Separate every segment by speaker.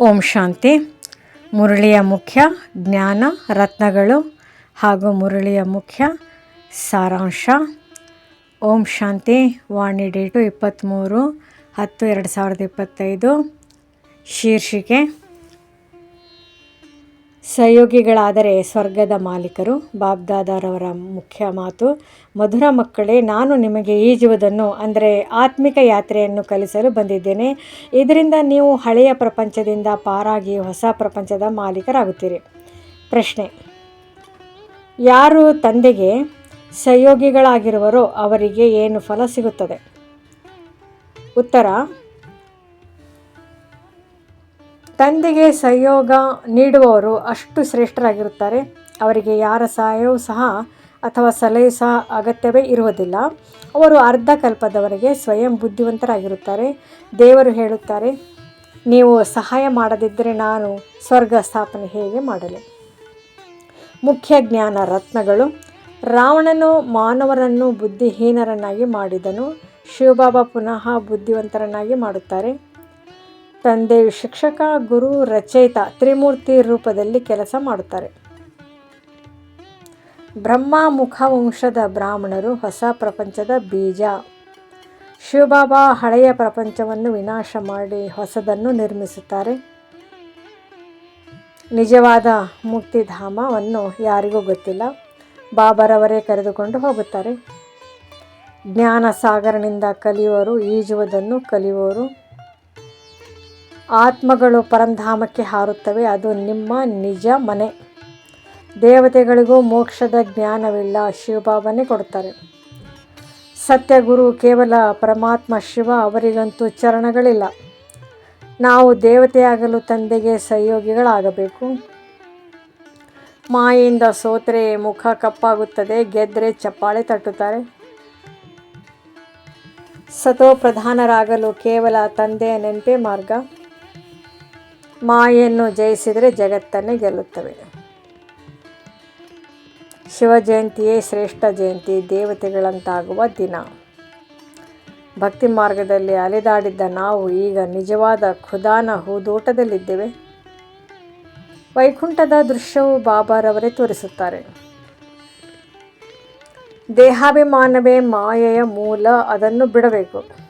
Speaker 1: ಓಂ ಶಾಂತಿ. ಮುರಳಿಯ ಮುಖ್ಯ ಜ್ಞಾನ ರತ್ನಗಳು ಹಾಗೂ ಮುರಳಿಯ ಮುಖ್ಯ ಸಾರಾಂಶ. ಓಂ ಶಾಂತಿ, ವಾಣಿ ಡೇಟು ಇಪ್ಪತ್ತ್ಮೂರು ಹತ್ತು, ಎರಡು ಸಾವಿರದ ಇಪ್ಪತ್ತೈದು. ಶೀರ್ಷಿಕೆ ಸಹಯೋಗಿಗಳಾದರೆ ಸ್ವರ್ಗದ ಮಾಲೀಕರು, ಬಾಬ್ದಾದಾರವರ ಮುಖ್ಯ ಮಾತು, ಮಧುರ ಮಕ್ಕಳೇ, ನಾನು ನಿಮಗೆ ಈಜುವುದನ್ನು, ಅಂದರೆ ಆತ್ಮಿಕ ಯಾತ್ರೆಯನ್ನು ಕಲಿಸಲು ಬಂದಿದ್ದೇನೆ. ಇದರಿಂದ ನೀವು ಹಳೆಯ ಪ್ರಪಂಚದಿಂದ ಪಾರಾಗಿ ಹೊಸ ಪ್ರಪಂಚದ ಮಾಲೀಕರಾಗುತ್ತೀರಿ. ಪ್ರಶ್ನೆ, ಯಾರು ತಂದೆಗೆ ಸಹಯೋಗಿಗಳಾಗಿರುವರೋ ಅವರಿಗೆ ಏನು ಫಲ ಸಿಗುತ್ತದೆ? ಉತ್ತರ ತಂದೆಗೆ ಸಹಯೋಗ ನೀಡುವವರು ಅಷ್ಟು ಶ್ರೇಷ್ಠರಾಗಿರುತ್ತಾರೆ. ಅವರಿಗೆ ಯಾರ ಸಹಾಯವೂ ಸಹ ಅಥವಾ ಸಲಹೆ ಸಹ ಅಗತ್ಯವೇ ಇರುವುದಿಲ್ಲ. ಅವರು ಅರ್ಧ ಕಲ್ಪದವರೆಗೆ ಸ್ವಯಂ ಬುದ್ಧಿವಂತರಾಗಿರುತ್ತಾರೆ. ದೇವರು ಹೇಳುತ್ತಾರೆ, ನೀವು ಸಹಾಯ ಮಾಡದಿದ್ದರೆ ನಾನು ಸ್ವರ್ಗ ಸ್ಥಾಪನೆ ಹೇಗೆ ಮಾಡಲಿ? ಮುಖ್ಯ ಜ್ಞಾನ ರತ್ನಗಳು. ರಾವಣನು ಮಾನವರನ್ನು ಬುದ್ಧಿಹೀನರನ್ನಾಗಿ ಮಾಡಿದನು. ಶಿವಬಾಬಾ ಪುನಃ ಬುದ್ಧಿವಂತರನ್ನಾಗಿ ಮಾಡುತ್ತಾರೆ. ತಂದೆಯು ಶಿಕ್ಷಕ, ಗುರು, ರಚಯಿತ, ತ್ರಿಮೂರ್ತಿ ರೂಪದಲ್ಲಿ ಕೆಲಸ ಮಾಡುತ್ತಾರೆ. ಬ್ರಹ್ಮ ಮುಖವಂಶದ ಬ್ರಾಹ್ಮಣರು ಹೊಸ ಪ್ರಪಂಚದ ಬೀಜ. ಶಿವಬಾಬಾ ಹಳೆಯ ಪ್ರಪಂಚವನ್ನು ವಿನಾಶ ಮಾಡಿ ಹೊಸದನ್ನು ನಿರ್ಮಿಸುತ್ತಾರೆ. ನಿಜವಾದ ಮುಕ್ತಿಧಾಮವನ್ನು ಯಾರಿಗೂ ಗೊತ್ತಿಲ್ಲ. ಬಾಬರವರೇ ಕರೆದುಕೊಂಡು ಹೋಗುತ್ತಾರೆ. ಜ್ಞಾನ ಸಾಗರನಿಂದ ಕಲಿಯುವರು ಈಜುವುದನ್ನು ಕಲಿಯುವವರು ಆತ್ಮಗಳು ಪರಂಧಾಮಕ್ಕೆ ಹಾರುತ್ತವೆ, ಅದು ನಿಮ್ಮ ನಿಜ ಮನೆ. ದೇವತೆಗಳಿಗೂ ಮೋಕ್ಷದ ಜ್ಞಾನವಿಲ್ಲ, ಶಿವಭಾವನೆ ಕೊಡ್ತಾರೆ ಸತ್ಯಗುರು ಕೇವಲ ಪರಮಾತ್ಮ, ಶಿವ ಅವರಿಗಂತೂ ಚರಣಗಳಿಲ್ಲ. ನಾವು ದೇವತೆಯಾಗಲು ತಂದೆಗೆ ಸಹಯೋಗಿಗಳಾಗಬೇಕು. ಮಾಯಿಂದ ಸೋತ್ರೆ ಮುಖ ಕಪ್ಪಾಗುತ್ತದೆ ಗೆದ್ದರೆ ಚಪ್ಪಾಳೆ ತಟ್ಟುತ್ತಾರೆ. ಸತೋ ಪ್ರಧಾನರಾಗಲು ಕೇವಲ ತಂದೆಯ ನೆನಪೇ ಮಾರ್ಗ. ಮಾಯನ್ನು ಜಯಿಸಿದರೆ ಜಗತ್ತನ್ನೇ ಗೆಲ್ಲುತ್ತವೆ. ಶಿವ ಜಯಂತಿಯೇ ಶ್ರೇಷ್ಠ ಜಯಂತಿ, ದೇವತೆಗಳಂತಾಗುವ ದಿನ. ಭಕ್ತಿ ಮಾರ್ಗದಲ್ಲಿ ಅಲೆದಾಡಿದ್ದ ನಾವು ಈಗ ನಿಜವಾದ ಖುದಾನ ಹೂದೋಟದಲ್ಲಿದ್ದೇವೆ. ವೈಕುಂಠದ ದೃಶ್ಯವು ಬಾಬಾರವರೇ ತೋರಿಸುತ್ತಾರೆ. ದೇಹಾಭಿಮಾನವೇ ಮಾಯೆಯ ಮೂಲ, ಅದನ್ನು ಬಿಡಬೇಕು.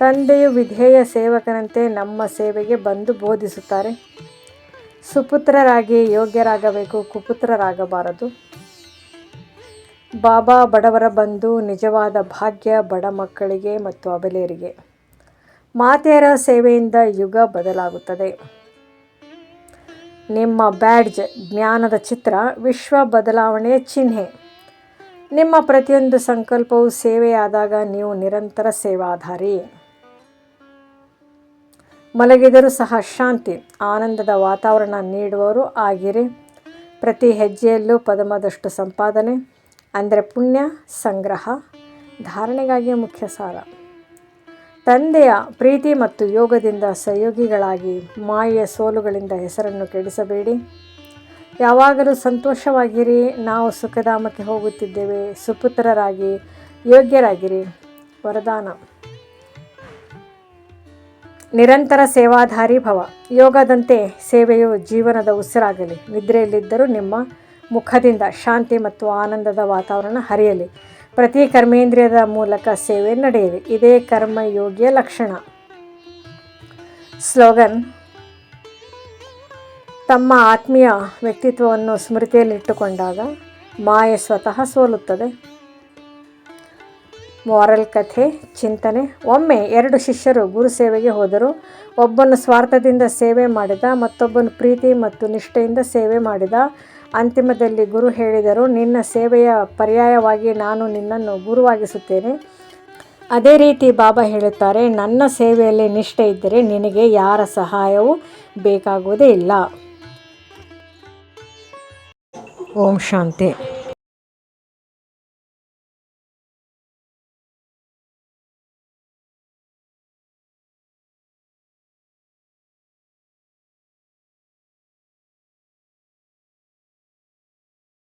Speaker 1: ತಂದೆಯು ವಿಧೇಯ ಸೇವಕನಂತೆ ನಮ್ಮ ಸೇವೆಗೆ ಬಂದು ಬೋಧಿಸುತ್ತಾರೆ. ಸುಪುತ್ರರಾಗಿ ಯೋಗ್ಯರಾಗಬೇಕು, ಕುಪುತ್ರರಾಗಬಾರದು. ಬಾಬಾ ಬಡವರ ಬಂದು ನಿಜವಾದ ಭಾಗ್ಯ ಬಡ ಮಕ್ಕಳಿಗೆ ಮತ್ತು ಅಬಲೆಯರಿಗೆ ಮಾತೆಯರ ಸೇವೆಯಿಂದ ಯುಗ ಬದಲಾಗುತ್ತದೆ. ನಿಮ್ಮ ಬ್ಯಾಡ್ಜ್, ಜ್ಞಾನದ ಚಿತ್ರ, ವಿಶ್ವ ಬದಲಾವಣೆಯ ಚಿಹ್ನೆ. ನಿಮ್ಮ ಪ್ರತಿಯೊಂದು ಸಂಕಲ್ಪವು ಸೇವೆಯಾದಾಗ ನೀವು ನಿರಂತರ ಸೇವಾಧಾರಿ. ಮಲಗಿದರೂ ಸಹ ಶಾಂತಿ, ಆನಂದದ ವಾತಾವರಣ ನೀಡುವವರು ಆಗಿರಿ. ಪ್ರತಿ ಹೆಜ್ಜೆಯಲ್ಲೂ ಪದಮದಷ್ಟು ಸಂಪಾದನೆ, ಅಂದರೆ ಪುಣ್ಯ, ಸಂಗ್ರಹ ಧಾರಣೆಗಾಗಿ ಮುಖ್ಯ ಸಾರ. ತಂದೆಯ ಪ್ರೀತಿ ಮತ್ತು ಯೋಗದಿಂದ ಸಹಯೋಗಿಗಳಾಗಿ ಮಾಯೆಯ ಸೋಲುಗಳಿಂದ ಹೆಸರನ್ನು ಕೆಡಿಸಬೇಡಿ. ಯಾವಾಗಲೂ ಸಂತೋಷವಾಗಿರಿ. ನಾವು ಸುಖಧಾಮಕ್ಕೆ ಹೋಗುತ್ತಿದ್ದೇವೆ. ಸುಪುತ್ರರಾಗಿ, ಯೋಗ್ಯರಾಗಿರಿ. ವರದಾನ. ನಿರಂತರ ಸೇವಾಧಾರಿ ಭವ. ಯೋಗದಂತೆ ಸೇವೆಯು ಜೀವನದ ಉಸಿರಾಗಲಿ. ನಿದ್ರೆಯಲ್ಲಿದ್ದರೂ ನಿಮ್ಮ ಮುಖದಿಂದ ಶಾಂತಿ ಮತ್ತು ಆನಂದದ ವಾತಾವರಣ ಹರಿಯಲಿ. ಪ್ರತಿ ಕರ್ಮೇಂದ್ರಿಯದ ಮೂಲಕ ಸೇವೆ ನಡೆಯಲಿ. ಇದೇ ಕರ್ಮಯೋಗಿಯ ಲಕ್ಷಣ. ಸ್ಲೋಗನ್, ತಮ್ಮ ಆತ್ಮೀಯ ವ್ಯಕ್ತಿತ್ವವನ್ನು ಸ್ಮೃತಿಯಲ್ಲಿಟ್ಟುಕೊಂಡಾಗ ಮಾಯೆ ಸ್ವತಃ ಸೋಲುತ್ತದೆ. ಮಾರಲ್ ಕಥೆ, ಚಿಂತನೆ. ಒಮ್ಮೆ ಎರಡು ಶಿಷ್ಯರು ಗುರು ಸೇವೆಗೆ ಹೋದರು. ಒಬ್ಬನು ಸ್ವಾರ್ಥದಿಂದ ಸೇವೆ ಮಾಡಿದ, ಮತ್ತೊಬ್ಬನು ಪ್ರೀತಿ ಮತ್ತು ನಿಷ್ಠೆಯಿಂದ ಸೇವೆ ಮಾಡಿದ. ಅಂತಿಮದಲ್ಲಿ ಗುರು ಹೇಳಿದರು, ನಿನ್ನ ಸೇವೆಯ ಪರ್ಯಾಯವಾಗಿ ನಾನು ನಿನ್ನನ್ನು ಗುರುವಾಗಿಸುತ್ತೇನೆ. ಅದೇ ರೀತಿ ಬಾಬಾ ಹೇಳುತ್ತಾರೆ, ನನ್ನ ಸೇವೆಯಲ್ಲಿ ನಿಷ್ಠೆ ಇದ್ದರೆ ನಿನಗೆ ಯಾರ ಸಹಾಯವೂ ಬೇಕಾಗುವುದೇ ಇಲ್ಲ. ಓಂ ಶಾಂತಿ.